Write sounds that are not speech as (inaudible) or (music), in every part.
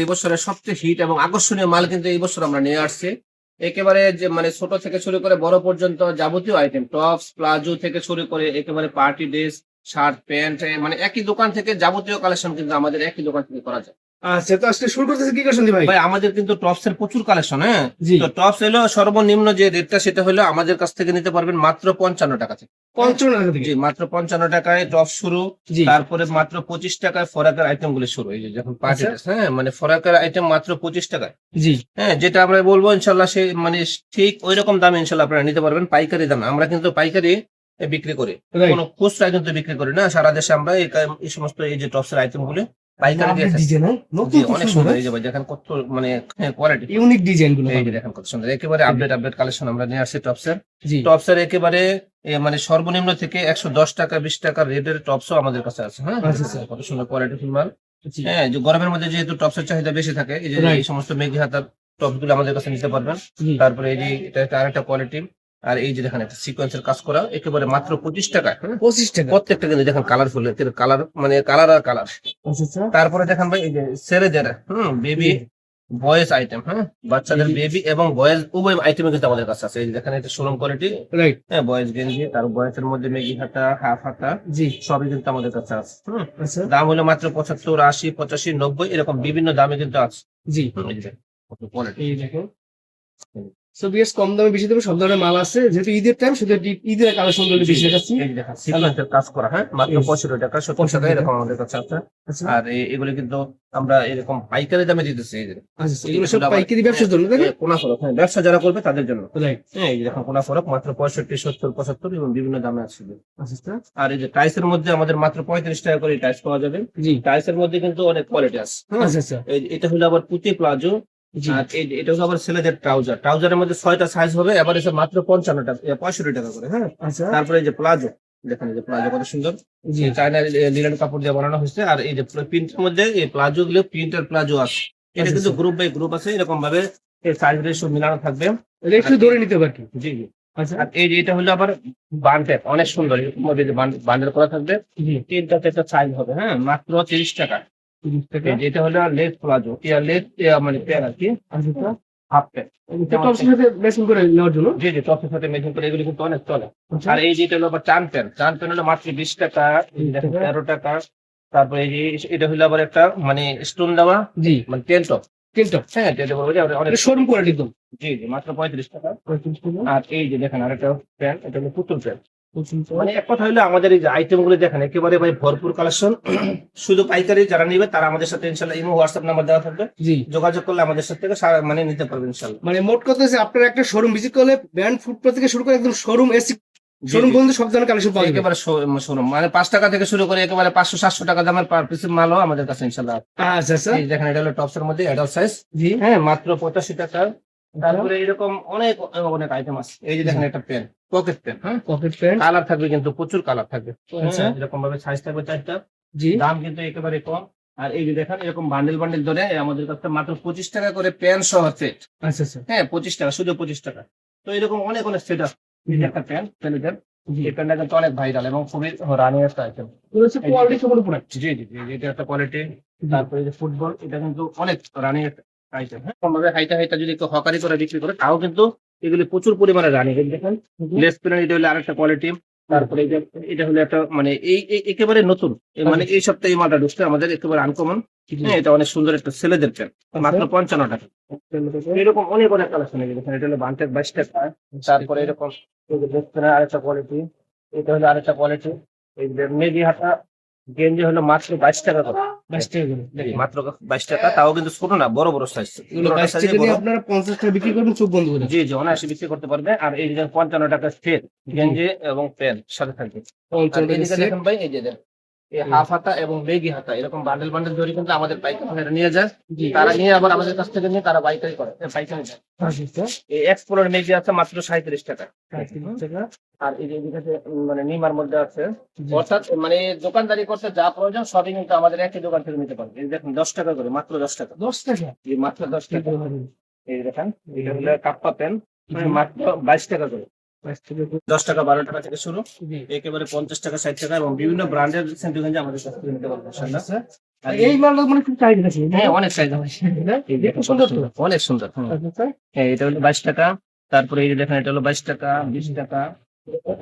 এই বছরের সবচেয়ে হিট এবং আকর্ষণীয় মাল কিন্তু এই বছর আমরা নিয়ে আসছি। একেবারে যে মানে ছোট থেকে শুরু করে বড় পর্যন্ত যাবতীয় আইটেম টপস প্লাজো থেকে শুরু করে একেবারে পার্টি ড্রেস শার্ট প্যান্ট মানে একই দোকান থেকে যাবতীয় কালেকশন কিন্তু আমাদের একই দোকান থেকে করা যায়। আচ্ছা তো আজকে শুরু করতেছে কি কালেকশন ভাই? ভাই আমাদের কিন্তু টপস এর প্রচুর কালেকশন হ্যাঁ? জি। তো টপস হলো সর্বনিম্ন যে রেটটা সেটা হলো আমাদের কাছ থেকে নিতে পারবেন মাত্র পঞ্চান্ন টাকা থেকে। পঞ্চান্ন টাকা থেকে? জি মাত্র পঞ্চান্ন টাকায় টপ শুরু তারপরে মাত্র পঁচিশ টাকায় ফরাকের আইটেমগুলো শুরু এই যে যখন পার্টি আচ্ছা। হ্যাঁ? মানে ফরাকের আইটেম মাত্র পঁচিশ টাকায়। জি। হ্যাঁ যেটা আমরা বলব ইনশাল্লাহ সে মানে ঠিক ওই রকম দামে ইনশাল্লাহ আপনারা নিতে পারবেন পাইকারি দামে। আমরা কিন্তু পাইকারি বিক্রি করি। কোনো খুচরা কিন্তু বিক্রি করি না। সারা দেশে আমরা এই এই সমস্ত এই যে টপসের আইটেমগুলো পাইকারি দিয়ে ডিজাইন জি, অনেক সুন্দর এই যে ভাই দেখেন কত মানে কোয়ালিটি ইউনিক ডিজাইনগুলো এই যে দেখেন কত সুন্দর একেবারে আপডেট আপডেট কালেকশন আমরা নিয়ে আসছি টপসের জি। টপসের একেবারে মানে সর্বনিম্ন থেকে একশো দশ টাকা বিশ টাকার রেটের টপসও আমাদের কাছে আছে হ্যাঁ? আচ্ছা, আচ্ছা। কত সুন্দর কোয়ালিটি মাল। হ্যাঁ যে গরমের মধ্যে যেহেতু টপসের চাহিদা বেশি থাকে এই যে এই সমস্ত মেঘি হাতার টপসগুলো আমাদের কাছে নিতে পারবেন। তারপরে এই যে এটা আরেকটা কোয়ালিটি আর এই যে দেখেন একটা সিকোয়েন্সের কাজ করা একেবারে মাত্র পঁচিশ টাকা? পঁচিশ টাকা। প্রত্যেকটা কিন্তু দেখেন কালারফুল কালার মানে কালার আর কালার আচ্ছা আচ্ছা। তারপরে দেখেন ভাই এই যে ছেলেদের হুম বেবি বয়েজ আইটেম হ্যাঁ বাচ্চাদের বেবি এবং বয়েজ উভয় আইটেম কিন্তু আমাদের কাছে আছে। এই যে দেখেন এটা শোরুম কোয়ালিটি রাইট হ্যাঁ বয়েজ গেঞ্জি তার বয়েজের মধ্যে মেগি হাতা হাফ হাতা জি। সবই কিন্তু আমাদের কাছে আছে হুম? আচ্ছা। দাম হলো মাত্র পঁচাত্তর আশি পঁচাশি নব্বই এরকম বিভিন্ন দামে কিন্তু আছে। জি। হুম, সো বিএস কম দামে বেশি দামে সব ধরনের মাল আছে। যেহেতু ঈদের টাইম শুধু ঈদের কালেকশনগুলো বেশি দেখাচ্ছি। সিকোয়েন্সের কাজ করা হ্যাঁ? মাত্র. পঁয়ষট্টি টাকা সত্তর টাকা এরকম আমাদের কাছে আছে। আচ্ছা। আর এগুলো কিন্তু আমরা এরকম পাইকারি দামে দিতেছি আচ্ছা এগুলো সব পাইকারি ব্যবসার জন্য কোনা ফরক হ্যাঁ ব্যবসা যারা করবে তাদের জন্য। হ্যাঁ এই দেখুন কোনা ফরক মাত্র পঁয়ষট্টি সত্তর পঁচাত্তর এবং বিভিন্ন দামে আছে। আচ্ছা আর এই যে টাইসের মধ্যে আমাদের মাত্র পঁয়ত্রিশ টাকা করে টাইস পাওয়া যাবে। জি। টাইসের মধ্যে কিন্তু অনেক কোয়ালিটি আছে। এটা হলো আবার পুঁতি প্লাজো আর এটা আবার ছেলেদের ট্রাউজার ট্রাউজারের মধ্যে ছয়টা সাইজ হবে এবার এসে মাত্র পঞ্চান্ন টাকা পঁয়ষট্টি টাকা করে হ্যাঁ? আচ্ছা। তারপরে এই যে প্লাজো দেখেন যে প্লাজো কত সুন্দর। জি। চায়না লিলেন কাপড় দিয়ে বানানো হয়েছে আর এই যে প্রিন্টের মধ্যে এই প্লাজো গুলো প্রিন্টার প্লাজো আছে। এটা আচ্ছা, কিন্তু আচ্ছা। গ্রুপ বাই গ্রুপ আছে এরকম ভাবে সাইজ রেশো মিলানো থাকবে। একটু ধরে নিতে পারি জি জি। আচ্ছা। আর এই যে এটা হলো আবার বান্ডেল অনেক সুন্দর। বান্ডেল করা থাকবে তিনটা চারটা সাইজ হবে হ্যাঁ? মাত্র তিরিশ টাকা। তিরিশ টাকা হলো লেস প্লাজো। ইয়া লেস মানে আর কি। হাফ প্যান টপসের সাথে ম্যাচিং করে নেওয়ার জন্য? জি জি টপের সাথে মেশিন করে এগুলো কিন্তু অনেক চলে। আচ্ছা। আর এই যে এটা হলো আবার চান প্যান চান প্যান হলো মাত্র বিশ টাকা। তেরো টাকা। তারপরে এই যে এটা হলো আবার একটা মানে স্টোন দেওয়া। জি। মানে টেন টপ। হ্যাঁ টেন টপ বলব অনেক এটা শোরুম কোয়ালিটি একদম। জি জি মাত্র পঁয়ত্রিশ টাকা। আর এই যে দেখেন আরেকটা প্যান এটা হলো পুতুল প্যান পঁচিশ টাকা। মানে এক কথা হলো আমাদের এই যে আইটেমগুলো দেখেন একেবারে ভাই ভরপুর কালেকশন (clears throat) শুধু পাইকারি যারা নিবে তারা আমাদের সাথে ইনশাল্লাহ ইমো হোয়াটসঅ্যাপ নাম্বার দেওয়া থাকবে। জি। যোগাযোগ করলে আমাদের সাথে মানে নিতে পারবে ইনশাল্লাহ। মানে মোট কথা হচ্ছে আপনার একটা শোরুম ভিজিট করলে ব্র্যান্ড ফুড থেকে শুরু করে একদম শোরুম এসি শোরুম। পর্যন্ত সব ধরনের কালেকশন পাওয়া একেবারে শোরুম মানে পাঁচ টাকা থেকে শুরু করে একেবারে পাঁচশো সাতশো টাকা দামের পার পিস মালও আমাদের কাছে ইনশাল্লাহ আচ্ছা আচ্ছা। দেখেন এটা হলো টপসের মধ্যে অ্যাডাল্ট সাইজ জি। হ্যাঁ মাত্র পঁচাশি টাকা। তারপরে এরকম অনেক অনেক আইটেম আছে। এই যে দেখেন একটা পেন পকেট পেন হ্যাঁ? পকেট প্যান্ট কালার থাকবে কিন্তু প্রচুর কালার থাকবে। আচ্ছা। হ্যাঁ, এরকম ভাবে সাইজ থাকবে চারটা। জি। দাম কিন্তু একেবারে কম। আর এই যে দেখেন এরকম বান্ডেল বান্ডেল ধরে আমাদের কাছে মাত্র পঁচিশ টাকা করে প্যান সহ সেট আচ্ছা আচ্ছা। হ্যাঁ পঁচিশ টাকা শুধু পঁচিশ টাকা। তো এরকম অনেক অনেক সেট আছে। একটা প্যান ছেলেদের জি। এই প্যানটা কিন্তু অনেক ভাইরাল এবং খুবই রানিং একটা আইটেম কোয়ালিটি প্রোডাক্ট জি জি জি এটা একটা কোয়ালিটি তারপরে যে ফুটবল এটা কিন্তু অনেক রানিং আইটেম হ্যাঁ? হাইটা হাইটা যদি কেউ হকারি করে বিক্রি করে তাও কিন্তু এগুলি প্রচুর পরিমাণে রানিং দেখেন। লেস পেনের এটা হলো আরেকটা কোয়ালিটি তারপরে এটা হলো একটা মানে এই একেবারে নতুন। মানে এই সপ্তাহে মালটা ঢুকছে আমাদের একেবারে আনকমন হ্যাঁ এটা অনেক সুন্দর একটা ছেলেদের প্যান্ট মাত্র পঞ্চান্ন টাকা। এরকম অনেক অনেক কালেকশন দেখেন এটা হলো বান্টের বাইশ টাকা। তারপরে এরকম আরেকটা কোয়ালিটি এটা হলো আরেকটা কোয়ালিটি এই যে মেজি হাতা গেঞ্জি হলো মাত্র বাইশ টাকা করে। মাত্র বাইশ টাকা তাও কিন্তু ছোট না বড় বড় সাইজ আপনারা পঞ্চাশ টাকা বিক্রি করবেন চোখ বন্ধ করে। জি জি অনায়াসে বিক্রি করতে পারবে। আর এই যে পঞ্চান্ন টাকা সেট গেঞ্জি এবং প্যান্ট সাথে থাকবে। ভাই এই যে এই হাফ হাতা এবং বেগি হাতা এরকম বান্ডেল বান্ডেল ধরে কিন্তু আমাদের পাইকারি নিয়ে যায়। তারা নিয়ে আবার আমাদের কাছ থেকে নিয়ে তারা পাইকারি করে পাইকারি দেয় আচ্ছা। এই এক্সপ্লোর মেগি আছে মাত্র সাঁত্রিশ টাকা। আর এই যে এদিকে মানে নিমার মধ্যে আছে। অর্থাৎ মানে দোকানদারি করতে যা প্রয়োজন সবই কিন্তু আমাদের একই দোকান থেকে নিতে পারবে। এই দেখুন দশ টাকা করে মাত্র দশ টাকা। দশ টাকা? মাত্র দশ টাকা। এই দেখেন এটা হলো কাপ্পা পেন মাত্র বাইশ টাকা করে। দশ টাকা বারো টাকা থেকে শুরু। একেবারে পঞ্চাশ টাকা ষাট টাকা এবং বিভিন্ন ব্র্যান্ডের সেন্টু গেঞ্জি আমাদের কাছ থেকে নিতে পারবেন। আচ্ছা। এই মালটা মানে খুব চাহিদা আছে হ্যাঁ অনেক চাহিদা খুব সুন্দর তো। অনেক সুন্দর আচ্ছা, হ্যাঁ এটা হলো বাইশ টাকা তারপরে এই যে দেখেন এটা হলো বাইশ টাকা বিশ টাকা।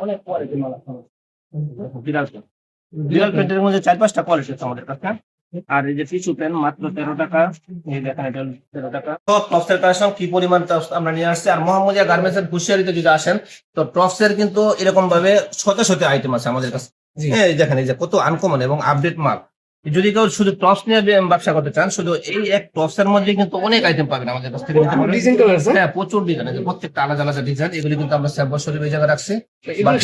অনেক কোয়ালিটি মাল আছে। বিড়াল বিড়াল পেন্টের মধ্যে চার পাঁচটা কোয়ালিটি আছে আমাদের কাছে। আর এই যে টিস্যু পেন মাত্র তেরো টাকা। এই দেখেন এটা তেরো টাকা। সব টপসের কালেকশন কি পরিমাণ tops আমরা নিয়ে আসছি। আর মোহাম্মদিয়া গার্মেন্টস এর কুশিয়ারিতে যদি আসেন তো টপসের কিন্তু এরকম ভাবে শত শত আইটেম আছে আমাদের কাছে। হ্যাঁ এই দেখেন এই যে কত আনকমন এবং আপডেট মাল। যদি কেউ শুধু টপস নিয়ে ব্যবসা করতে চান শুধু এই এক টপস এর মধ্যে কিন্তু অনেক আইটেম পাবেন আমাদের কাছ থেকে। ডিজাইন কালার আছে হ্যাঁ? প্রচুর ডিজাইন আছে। প্রত্যেকটা আলাদা আলাদা ডিজাইন এগুলি কিন্তু আমরা স্যাম্পল শরীফ এই জায়গায় রাখছি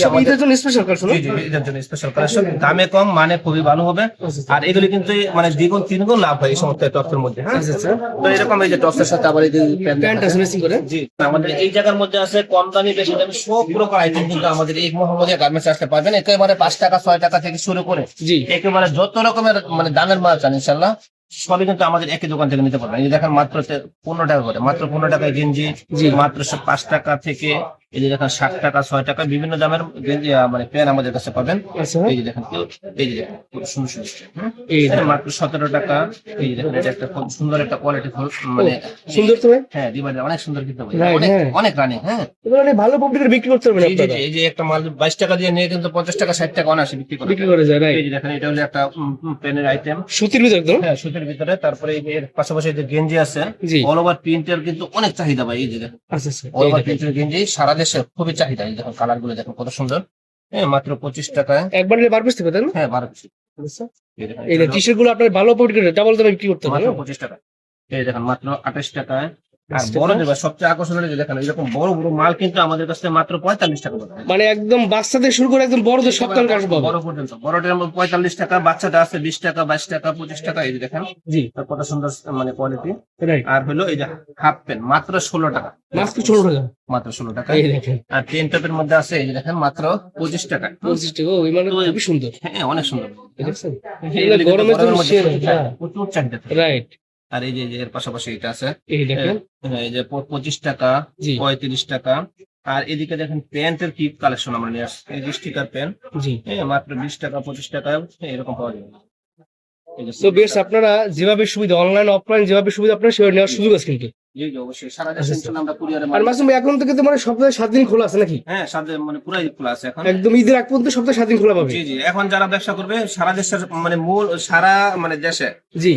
আমাদের- জন্য স্পেশাল কালেকশন জি জি এদের জন্য স্পেশাল কালেকশন দামে কম মানে খুবই ভালো হবে। আর এগুলি কিন্তু মানে দ্বিগুণ তিনগুণ লাভ হয় এই সমস্ত টপসের মধ্যে হ্যাঁ? আচ্ছা আচ্ছা। তো এরকম এই যে টপসের সাথে আবার এই যে প্যান্ট প্যান্ট আছে মেসিং করে? জি আমাদের এই জায়গার মধ্যে আছে কম দামি বেশি দামি সব প্রকার আইটেম কিন্তু আমাদের এই মোহাম্মদিয়া গার্মেন্টস আসতে পারবেন একেবারে পাঁচ টাকা ছয় টাকা থেকে শুরু করে জি। একেবারে যত রকমের মানে দানের মাল চান ইনশাল্লাহ সবই কিন্তু আমাদের একই দোকান থেকে নিতে পারবেন। এই দেখেন মাত্র পনেরো টাকা করে মাত্র পনেরো টাকায় গেঞ্জি মাত্র সব পাঁচ টাকা থেকে এই যে দেখেন ষাট টাকা ছয় টাকা বিভিন্ন দামের মানে প্যান্ট আমাদের কাছে পাবেন আচ্ছা এই যে দেখেন এই যে দেখেন সুন্দর সুন্দর মাত্র সতেরো টাকা এই যে দেখেন এটা একটা খুব সুন্দর একটা কোয়ালিটি মানে সুন্দর তো হ্যাঁ ডিভাইডার অনেক সুন্দর কিন্তু অনেক হ্যাঁ। অনেক রানিং হ্যাঁ অনেক ভালো বিক্রি করতে পারবেন এই যে আপনারা এই যে একটা মাল বাইশ টাকা দিয়ে নিয়ে কিন্তু পঞ্চাশ টাকা ষাট টাকা অনায়াসে বিক্রি করে বিক্রি করে যায় এই যে দেখেন এটা হলো একটা পেনের আইটেম সুতির ভিতর একদম হ্যাঁ সুতির ভিতরে তারপরে এই যে এর পাশাপাশি যে গেঞ্জি আছে অল ওভার প্রিন্টের কিন্তু অনেক চাহিদা ভাই এই যে দেখেন আচ্ছা আচ্ছা অল ওভার প্রিন্টের গেঞ্জি সারা দেশে খুবই চাহিদা এই দেখুন কালারগুলো দেখুন কত সুন্দর। হ্যাঁ মাত্র পঁচিশ টাকায়। একবার নিলে বারো পিস থেকে তাই না? হ্যাঁ বারো পিস। এই টি শার্টগুলো আপনার ভালো পকেট ডাবল দামে বিক্রি করতে পারবেন পঁচিশ টাকা এই দেখেন মাত্র আঠাশ টাকায় আর বড় টাকা। সবচেয়ে আকর্ষণীয় যে দেখেন এরকম বড় বড় মাল কিন্তু আমাদের কাছে মাত্র পঁয়তাল্লিশ টাকা মানে একদম বাচ্চাদের শুরু করে একদম বড়দের সব পাবে। বড় পর্যন্ত। বড়টার মধ্যে পঁয়তাল্লিশ টাকা বাচ্চাটা আছে বিশ টাকা বাইশ টাকা পঁচিশ টাকা এই দেখেন। জি। কত সুন্দর মানে কোয়ালিটি আর হলো এই যে হাফ প্যান্ট মাত্র ষোলো টাকা। টাকা। মাত্র ষোলো টাকা। আর টেন টপের মধ্যে আছে এই যে দেখেন মাত্র পঁচিশ টাকা। পঁচিশ টাকা ওই মানে খুবই সুন্দর। হ্যাঁ অনেক সুন্দর। প্রচুর হ্যাঁ। চাহিদা, প্রচুর চাহিদা। রাইট আর এই যে এর পাশাপাশি এটা আছে। এই দেখেন। হ্যাঁ, এই যে পঁচিশ টাকা পঁয়ত্রিশ টাকা। আর এদিকে দেখেন প্যান্টের কি কালেকশন আমরা নিয়ে আসছি? এই যে স্টিকার প্যান্ট। জি। হ্যাঁ মাত্র বিশ টাকা পঁচিশ টাকা এরকম পাওয়া যাবে। এই যে তো বেশ আপনারা যেভাবে সুবিধা অনলাইন অফলাইন যেভাবে সুবিধা আপনারা সেভাবে নেওয়ার সুযোগ আছে কিন্তু। জি জি অবশ্যই। সারা আচ্ছা, দেশে ইনশাল্লাহ আমরা কুরিয়ারে আর মাসুম এখন থেকে তো মানে সপ্তাহে সাত দিন খোলা আছে নাকি? হ্যাঁ মানে পুরাই খোলা আছে এখন। একদম ঈদের আগ পর্যন্ত সপ্তাহে সাত দিন খোলা পাবে? জি জি এখন যারা ব্যবসা করবে সারা দেশের মানে মূল সারা মানে দেশে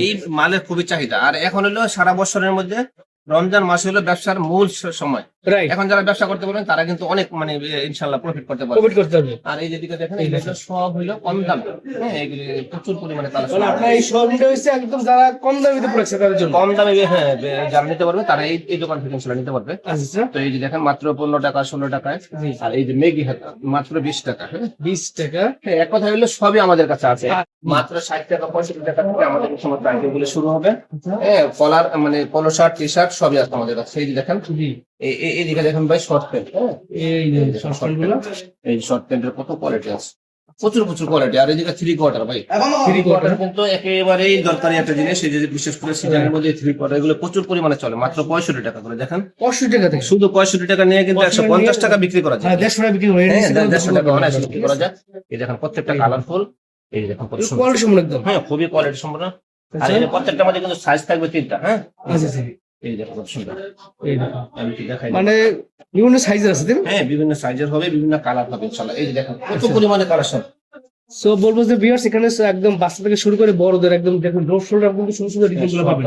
এই মালের খুবই চাহিদা। আর এখন হলো সারা বছরের মধ্যে রমজান মাস হলো ব্যবসার মূল সময়। এখন যারা ব্যবসা করতে পারবেন তারা কিন্তু অনেক মানে ইনশাল্লাহ প্রফিট করতে পারবে। প্রফিট করতে হবে আর এই যেদিকে দেখেন সব কম দাম। হ্যাঁ এগুলি প্রচুর পরিমাণে কালেকশন মানে আপনার এই শোরুমটা হচ্ছে একদম যারা কম দামিতে পড়েছে তাদের জন্য। কম দামে হ্যাঁ যারা নিতে পারবে তারা এই এই দোকান থেকে ইনশাল্লাহ নিতে পারবে। আচ্ছা তো এই যে দেখেন মাত্র পনেরো টাকা ষোলো টাকায় আর এই যে মেগি হাতা মাত্র বিশ টাকা হ্যাঁ। বিশ টাকা। হ্যাঁ, এক কথা হলো সবই আমাদের কাছে আছে। মাত্র ষাট টাকা পঁয়ষট্টি টাকা থেকে আমাদের এই সমস্ত আইটেমগুলো শুরু হবে। হ্যাঁ কলার মানে পলো শার্ট টি শার্ট সবই আছে আমাদের কাছে। এই যে দেখেন এই- এইদিকে দেখেন ভাই শর্ট প্যান্ট হ্যাঁ? এই শর্টগুলো। এই শর্ট প্যান্টের কত কোয়ালিটি আছে? প্রচুর প্রচুর কোয়ালিটি আর এদিকে থ্রি কোয়ার্টার ভাই। থ্রি কোয়ার্টার কিন্তু একেবারেই দরকারি একটা জিনিস এই যে বিশেষ করে সিজনের মধ্যে থ্রি কোয়ার্টার এগুলো প্রচুর পরিমাণে চলে। মাত্র পঁয়ষট্টি টাকা করে দেখেন। পঁয়ষট্টি টাকা থেকে। শুধু পঁয়ষট্টি টাকা নিয়ে কিন্তু একশো পঞ্চাশ টাকা বিক্রি করা যায়। হ্যাঁ দেড়শো টাকা বিক্রি করে হ্যাঁ দেড়- দেড়শো টাকা অনায়াসে বিক্রি করা যায়। এই দেখেন প্রত্যেকটা কালারফুল এই দেখেন কোয়ালিটি সম্পূর্ণ একদম। হ্যাঁ খুবই কোয়ালিটি সম্পন্ন আর আচ্ছা। এই যে প্রত্যেকটার মধ্যে কিন্তু সাইজ থাকবে তিনটা হ্যাঁ? আচ্ছা আচ্ছা। এই দেখো কত সুন্দর। এই দেখো আমি কি দেখাই মানে বিভিন্ন সাইজের আছে তাই হ্যাঁ বিভিন্ন সাইজের হবে বিভিন্ন কালার হবে ইনশাল্লাহ এই যে দেখেন কত। পরিমাণে কালেকশন সো বলব যে ভিউয়ার্স এখানে একদম বাচ্চা থেকে শুরু করে বড়দের একদম দেখুন ডোর শোল্ডার কিন্তু সুন্দর সুন্দর ডিজাইনগুলো পাবেন।